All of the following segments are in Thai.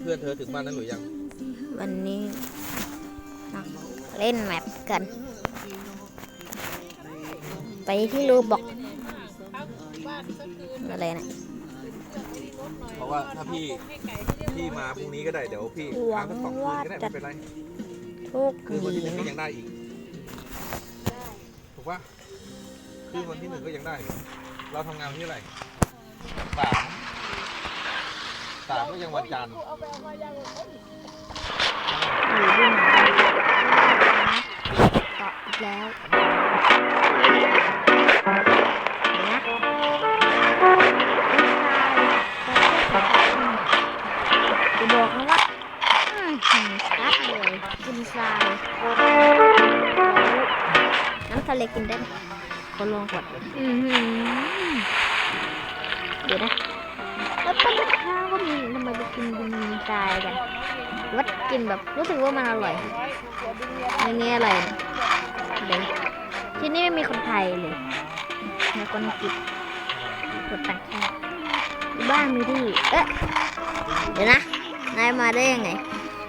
เพื่อนเธอถึงบ้านนั้นหรือยัง วันนี้มาเล่นแมปกัน ไปที่รูบอกอะไรนะ เพราะว่าถ้าพี่พี่มาพรุ่งนี้ก็ได้เดี๋ยวพี่หวัค้างงสักสองคืนก็ได้ว่าจะ ไม่เป็นไรทุกคืนวันที่หนึ่งก็นะยังได้อีกถูกปะคืนวันที่หนึ่งก็ยังได้ เราทำงานวันที่อะไหรสาม สามก็ยังวันจันทร์อยู่ที่ไหนเกาะอีกแล้วนะจะบอกนะว่าอื้อหือชัดเลยกินทรายน้ำทะเลกินได้ไหมขอลองก่อนอือหือเดี๋ยวนะ แล้วต้นมะพร้าวก็มีทำไมไปกินดินทรายกันวัดกินแบบรู้สึกว่ามันอร่อยในนี้อะไรเนี่ยที่นี่ไม่มีคนไทยเลยมีคนอังกฤษคนต่างชาติบ้านมีที่เอ๊ะเดี๋ยวนะนายมาได้ยังไง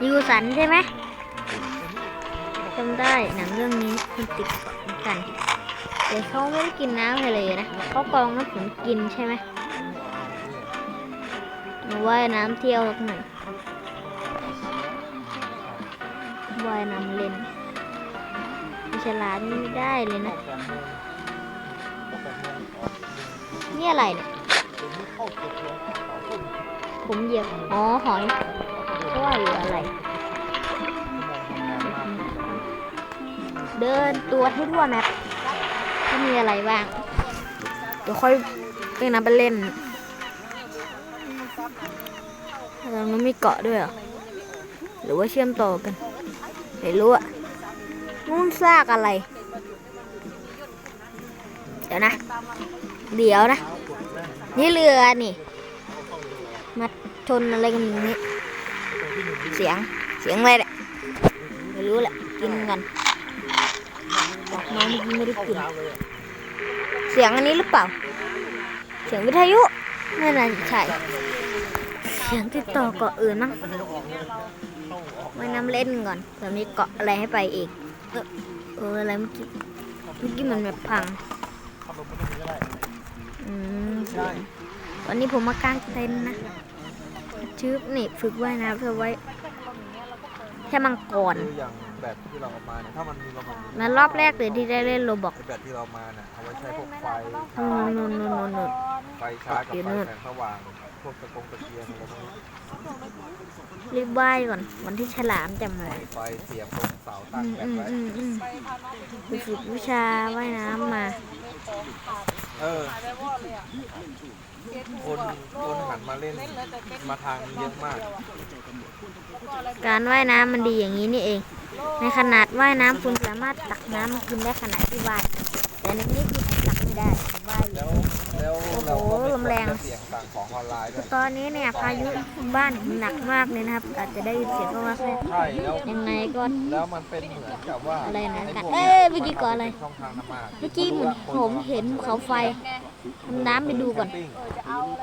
ยูสันใช่ไหมจำได้หนังเรื่องนี้คนติดเกาะเหมือนกันแต่เขาไม่ได้กินน้ำทะเลนะเขากรองน้ำฝนกินใช่ไหม ว่ายน้ำเที่ยวสักหน่อยว่ายน้ำเล่นมีฉลามนี่ไม่ได้เลยนะ นี่อะไรเนี่ย ผมเหยียบ อ๋อ หอยราะว่าหรืออะไร เดินตัวให้ทั่วแมปที่มีอะไรบ้าง เดี๋ยวค่อยเล่นน้ำไปเล่น แล้วมันมีเกาะด้วยเหรอ หรือว่าเชื่อมต่อกัน ไม่รู้อะนู่นซากอะไร เดี๋ยวนะ เดี๋ยวนะ นี่เรือนี่ มาชนอะไรกันอย่างนี้ เสียง เสียงอะไรเนี่ยไม่รู้แหละ กินกันบอกมาเมื่อกี้ไม่ได้กิน เสียงอันนี้หรือเปล่า เสียงวิทยุไม่น่าใช่ สียงติดต่อเกาะอื่นมั้งว่ายน้ำเล่นก่อนเผื่อมีเกาะอะไรให้ไปอีกเออเอออะไรเมื่อกี้ เมื่อกี้มันแบบพัง อืมเสียงตอนนี้ผมมากางเต็นท์นะชืบนี่ฝึกว่ายน้ำเพื่อไว้ แค่มังกร คืออย่างแบบที่เราเอามาเนี่ยถ้ามันมีระบบนั่นรอบแรกเลยที่ได้เล่นโรบอกไอ้แบบที่เรามาเนี่ยเอาไว้ใช้พวกไฟนู่นนู่นนู่นนู่นนู่นไฟชาร์จกับอยู่ไฟนู่นแสงสว่าง พวกตะกงตะเกียงอะไรพวกนี้รีบว่ายก่อนวันที่ฉลามจะมาไฟเสียบตรงเสาตั้อืงมแบบอืมไว้อืมอืมไปฝึกวิชาว่ายน้ำมา เออ คนคนหันมาเล่นมาทางนี้เยอะมาก การว่ายน้ำมันดีอย่างนี้นี่เอง ในขนาดว่ายน้ำคุณสามารถตักน้ำมากินได้ขนาดที่ว่ายแต่ในนี้คือผมตัก ไม่ได้ผมว่ายอยู่ แล้วแล้วเราโอ้โหก็ไม่ลมแรงควจะเสี่ยงสั่งของออนไลน์ด้วยตอนนี้เนี่ยพายุบ้านผมหนักมากเลยนะครับ อาจจะได้ยินเสียงเข้ามาแค่ใช่แล้วยังไงก็ แล้วมันเป็นเหมือนกับว่าอะไรนะพวเอ้ยเมื่อกี้ก่อนอะไร ช่องทางน้ำมาเมื่อกี้ผมเห็นภูเขาไฟทำน้ำไปดูก่อนปิ้ง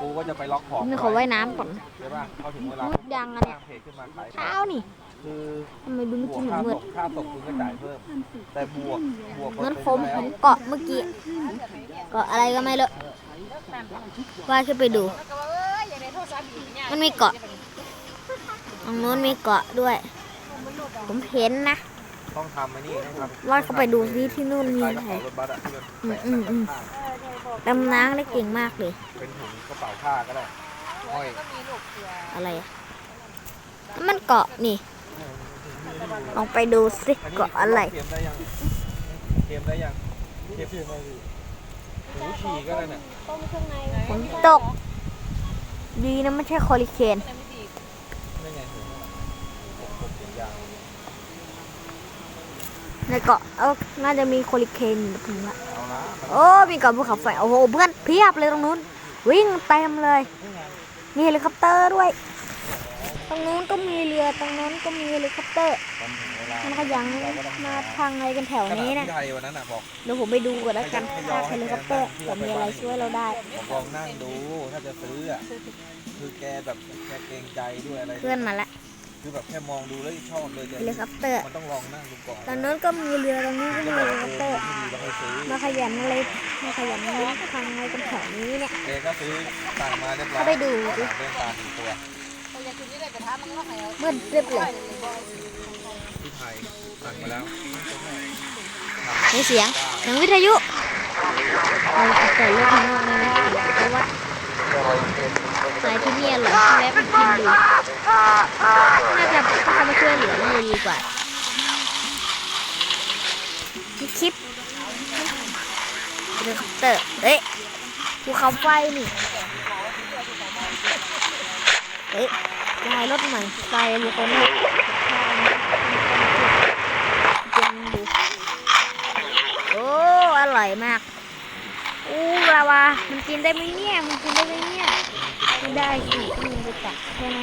กูก็จะไปล็อกของมีเขาว่ายน้ำก่อนใช่ป่ะพอถึงเวลามืดยังอะเนี่ยสร้างเพจขึ้นมาขายเช้านี่ คือทำไมดูเมื่อบวกี้กเหมือนค่ามืตดกค่าตกคุณก็จ่ายเพิ่ม แต่บวกบวกเหมือนปผอมร์ผเซ็นมต์เกาะเมื่อกี้เกาะอะไรก็ไม่รู้ว่ายขึ้นไปดู มันมีเกาะตรงนู้นมีเกาะด้วย ผมเห็นนะแล้วต้องทำไอ้นี่นะครับว่าเข้าไปดูซิที่นู่นมีใส่อะกระไรเป๋ารถบัสอะที่มันอืมแปะอืมอืมข้างดำน้ำได้เก่งมากเลย ๆเป็นถุงกระเป๋าผ้าก็ได้ห้อยอะไรอะนั่นมันเกาะนี่ ลองไปดูสิเกาะอะไรเทียมได้ยังเทียมได้ยังเทียมได้หูฉี่ก็ได้เนี่ยฝนตก ดีนะไม่ใช่คอริเคนได้ไงหูผมผมเสียงยางในเกาะเออน่าจะมีคอริเคนอยู่ถึงละเอาละมันโอ้มีเกาะภูเขาไฟโอ้โหเพื่อนเพียบเลยตรงนู้น วิ่งเต็มเลย มีเฮลิคอปเตอร์ด้วย ตรงนู้นก็มีเรือตรงนู้นก็มีเฮลิคอปเตอร์ ตอนถึงเวลามันก็ยังเราก็ต้องมาหาทางอะไรกันแถวนี้ขนะณะที่ไทยวันนั้นน่ะบอกเดี๋ยวผมไปดูก่อนแล้วกันถ้าเฮลิคอปเตอร์จะมีอะไรช่วยเราได้ ผมลองนั่งดูถ้าจะซื้ออะคือแกแบบแกเกรงใจด้วยอะไรเพื่อนมาละคือแบบแค่มองดูแล้วชอบเลยจะเฮลิคอปเตอร์ มันต้องลองนั่งดูก่อนตอนนู้นก็มีเรือตรงนี้ก็มีจะเฮบอกลิคอปเอเตออร์ไม่ดีแล้วค่อยซื้อมาขยันอะไรมาขยันอะไรทางอะไรกันแถวนี้เนี่ย แกก็ซื้อสั่งมาเรียบร้อยก็ไปดูดิ เรื่องตาหนึ่งตัว เมืดเรียบเลยที่ไทยสั่งมาแล้วมีเสียงเสียงวิทยุเราจะเปิดโลกข้างนอกนะเพราะว่าสายที่นี่อร่อยแวะไปกินดูน่าจะเขามาช่วยเหลือเราดีกว่าคลิปเฮลิคอปเตอร์เฮ้ยภูเขาไฟนี่เฮ้ย ลายรถใหม่ไฟบุคคลเนี่ยจงดูโอ้อร่อยมากอู้ลาวามันกินได้ไหมเนี่ยมันกินได้ไหมเนี่ยไม่ได้สิมันไปตักใช่ไหม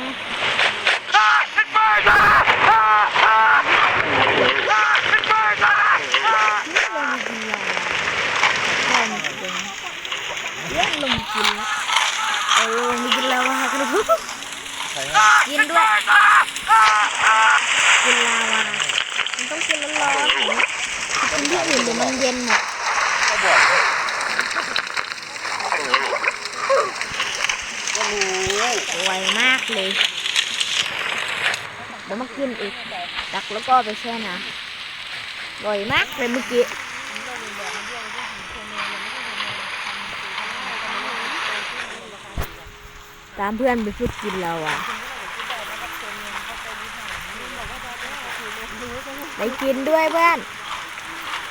ลงมากินลาวาแค่นี้เองเลี้ยงลงมากินแล้วเออลงมากินลาวากันเลย ใช่ไหมกินด้วย กินลาวา มันต้องกินร้อนๆอย่างนี้กินที่อื่นเดี๋ยวมันเย็นหมดก็บอกนะก็รู้ไวมากเลย เดี๋ยวมากินอีกตักแล้วก็ไปแช่น้ำอร่อยมากเลยเมื่อกี้ ตามเพื่อนไปฝึกกินเราอะไปกินด้วยเพื่อน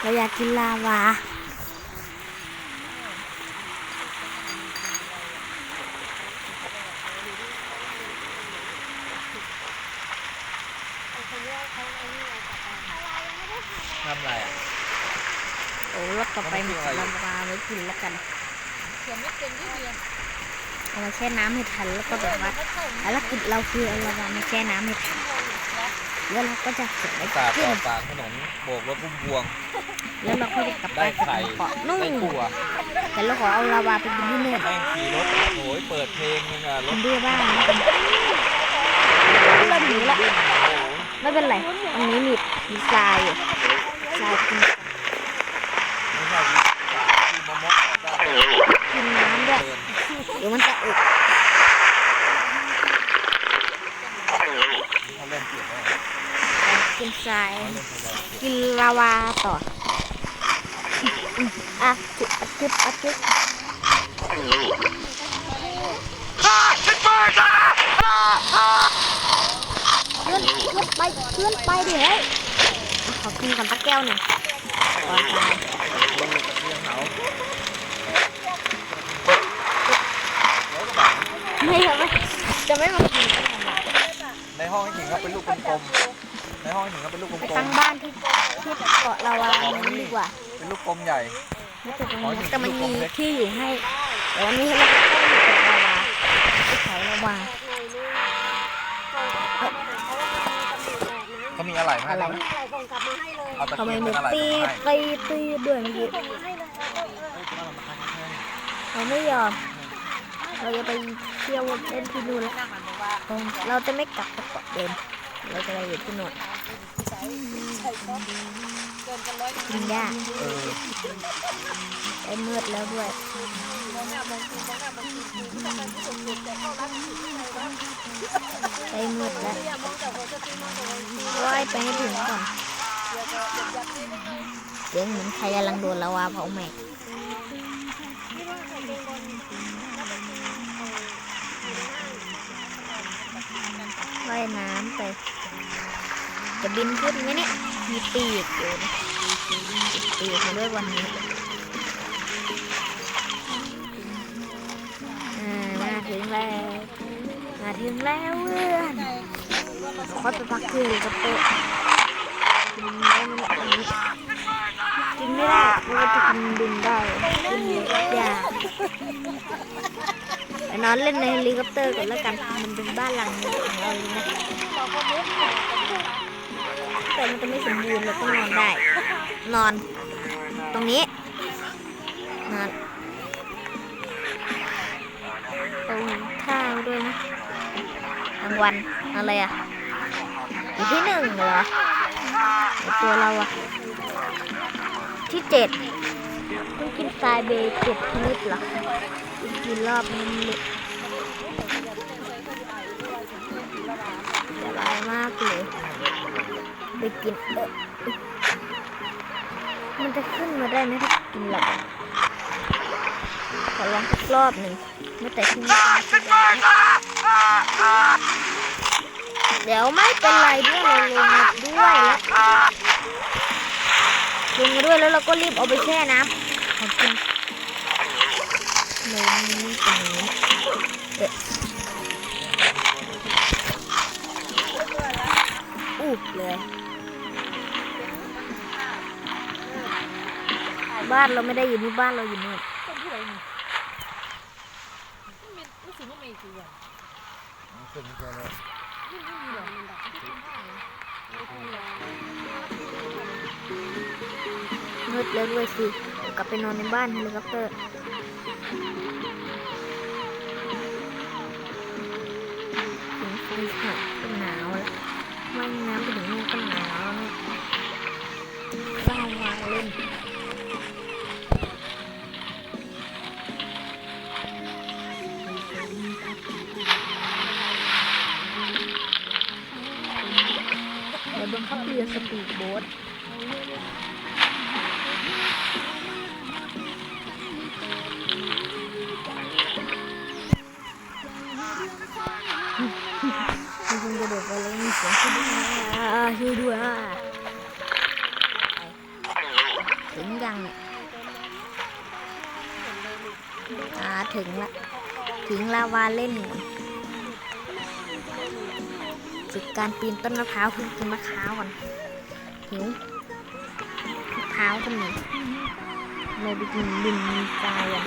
เราอยากกินลาวาทำอะไรอะโอ้รถต่อไปหมดลาวาไว้กินแล้วกันเอามาแช่น้ำให้ทันแล้วก็แบบว่าภารกิจเราคือเอาลาวามาแช่น้ำให้ทันแล้วเราก็จะเก็บไว้ตากิต่อนปากถนนโบกรถพุ่มพวง แล้วเราก็จะกลับไปได้ไข่เกาะนู่นได้ตัวแต่เราขอเอาลาวาไปกินที่นู่นแม่งขี่รถโอยเปิดเพลงนึงอะรกิถนด้วยบ้างเริ่มหิวแล้วโอ้โหไม่เป็นไรตรงนี้มีมีทรายอยู่ทรายกินไมมะม่วงได้กินน้ำด้วยเดี๋ยวมันจะอึเขาเล่นเสียงได้กินทราย กินลาวาต่ออืมอะจุดอัดคลิปอัดคลิปเพื่อนเพื่อนไปเพื่อนไปดิเฮ้ยขอกินก่อนสักแก้วหนึ่งก่อนตาย เขาไม่ทำไมจะไม่มากินในห้องไอ้หิงก็เป็นลูกกลมๆในห้องไอ้หิงก็เป็นลูกกลมไปมตั้งบ้านที่ที่เกาะลาวานี้ดีกว่าเป็นลูกกลมใหญ่ ไม่ถึงตรงนี้แต่มันมีที่อยู่ให้แต่วันนี้เราต้องอยู่กับลาวาที่เขาลาวาเขามีอะไรมาให้อะไรไหมเอาตะทำไมเกียบมีเป็นอะไรตีมาให้ตีตีด้วยเมื่อกี้ เราไม่ยอม เราจะไปเที่ยวเล่นที่นู่นแล้วเราจะไม่กลับไปเกาะเดิมเราจะไปอยู่ที่นู่นกินยากเออไปมืดแล้วด้วยไปมืดแล้วว่ายไปให้ถึงก่อนเสียงเหมือนใครกำลังโดนละวาเผาไหม้ ว่ายน้ำไป จะบินขึ้นไหมเนี่ย มีปีกอยู่นะติดปีกมาด้วยวันนี้มาถึงแล้ว มาถึงแล้วเพื่อนเขาจะพักคืนกับโต๊ะกินได้ไหมเนี่ยอันนี้กินไม่ได้เพราะว่าจะกินดินได้กินเยอะยาก ไปนอนเล่นในเฮลิคอปเตอร์กันแล้วกัน มันเป็นบ้านหลังของเราเลยนะแต่มันจะไม่สมบูรณ์เราต้องนอนได้ นอน ตรงนี้ นอนตรงข้าวด้วยนะรางวัลอะไรอะอยู่ที่หนึ่งเหรอตัวเราอะ ที่เจ็ดเพิ่งกินทรายเบย์เจ็ดชนิดเหรอ กินรอบนึงเลยจะลายมากเลยไปกินเออมันจะขึ้นมาได้ไหมถ้ากินหลับขอลองสักรอบหนึ่งไม่แต่ที่นี่จะไม่ได้เดี๋ยวไม่เป็นไรด้วยเราลงมาด้วยแล้วลงมาด้วยแล้วเราก็รีบเอาไปแช่น้ำขอกินเลยนี่ตรงนี้เอ๊ะอู้เลยบ้านเราไม่ได้อยู่ที่บ้านเราอยู่นู่นขึ้นไม่ใช่แล้วมืดแล้วด้วยสิ กลับไปนอนในบ้านเฮลิคอปเตอร์ ถึงไฟหักก็หนาวแล้วว่ายน้ำไปถึงนู่นก็หนาวเนี่ยต้องเอางเล่นเดี๋ยวบังคับเรือสปีดโบ๊ท ลาวาเล่นฝึกการปีนต้นมะพร้าวเพิ่งกินมะพร้าวก่อนหิวมะพร้าวก็มีเลยไปกินดินทรายกัน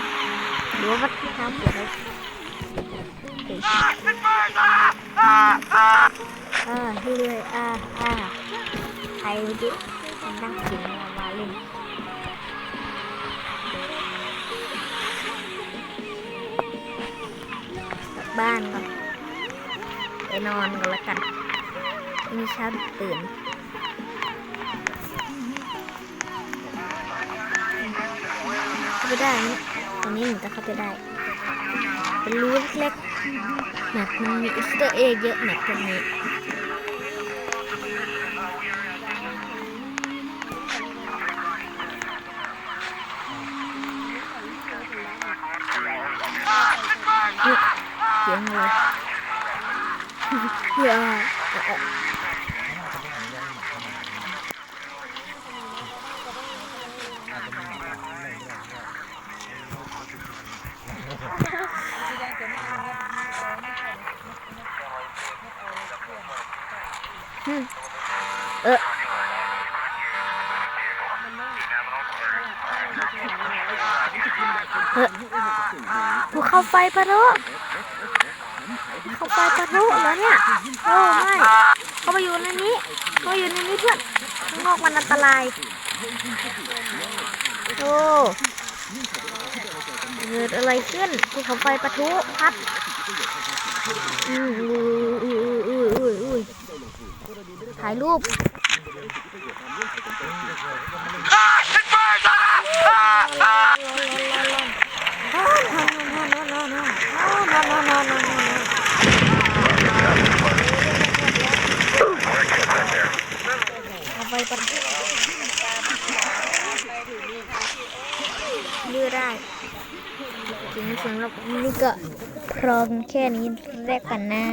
หรือว่ามะพร้าวปว้เฮ้ยอ่าช่วยด้วยอ่าอ่าใครเมื่อกี้มันนั่งกินลาวาเล่น บ้านก่อนไปนอนกันแล้วกันมีเช้าตื่นเข้าไปได้ไหมตรงนี้หนูจะเข้าไปได้ เป็นรูเล็กๆแมปมันมีอิสเตอร์เอเยอะแมปตรงนี้ สียงอะไรเฮียเอ่ออาจจะมีหมาป่าไม่ได้ไม่ได้อืมเออเออภูเขาไฟปะทุภูเขา ไฟปะทุแล้วเนี่ยโอ้ไม่เขามาอยู่ในนี้เขาอยู่ในนี้เพื่อนข้างนอกมันอันตรายโอ้เกิดอะไรขึ้นภูเขาไฟปะทุพัดอืออุ้ยอุ้ยอุ้ยอุ้ยอุ้ยถ่ายรูป เอาไปปัดดื้อได้จริงๆแล้วนี่ ก็พร้อมแค่นี้แรกกันนะ